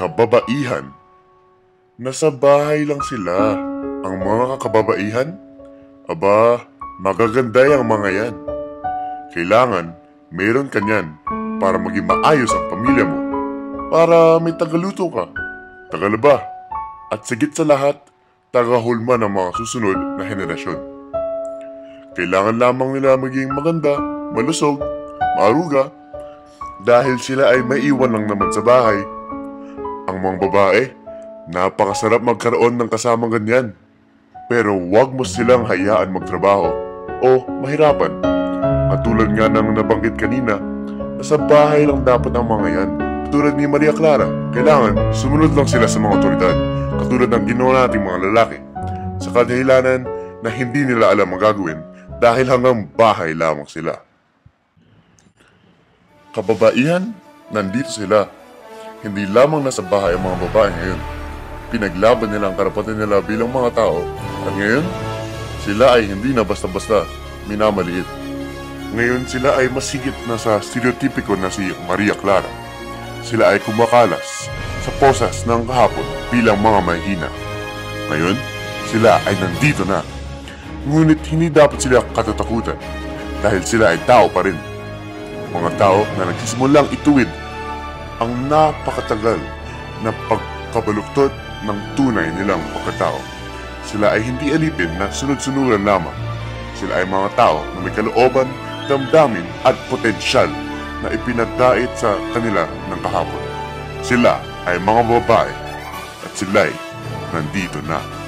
kababaihan. Nasa bahay lang sila. Ang mga kababaihan? Aba, magaganda ang mga yan. Kailangan, meron ka niyan para maging maayos ang pamilya mo. Para may tagaluto ka, tagalaba, at sigit sa lahat, tagahulma ng mga susunod na henerasyon. Kailangan lamang nila maging maganda, malusog, maaruga, dahil sila ay maiwan lang naman sa bahay. Ang mga babae, napakasarap magkaroon ng kasamang ganyan. Pero huwag mo silang hayaan magtrabaho o mahirapan. Katulad nga ng nabanggit kanina, nasa bahay lang dapat ang mga yan. Katulad ni Maria Clara, kailangan sumunod lang sila sa mga otoridad. Katulad ng ginawa nating mga lalaki. Sa kadahilanan na hindi nila alam ang gagawin dahil hanggang bahay lamang sila. Kababaihan, nandito sila. Hindi lamang nasa bahay ang mga babae ngayon. Pinaglaban nila ang karapatan nila bilang mga tao at ngayon, sila ay hindi na basta-basta minamaliit. Ngayon sila ay masigit na sa stereotipiko na si Maria Clara. Sila ay kumakalas sa posas ng kahapon bilang mga mahina. Ngayon, sila ay nandito na. Ngunit hindi dapat sila katatakutan dahil sila ay tao pa rin mga tao na nagsisimulang ituwid ang napakatagal na pagkabaluktot ng tunay nilang pagkatao. Sila ay hindi alipin na sunod-sunuran lamang. Sila ay mga tao na may kalooban, damdamin at potensyal na ipinagdait sa kanila ng kahapon. Sila ay mga babae at sila'y nandito na.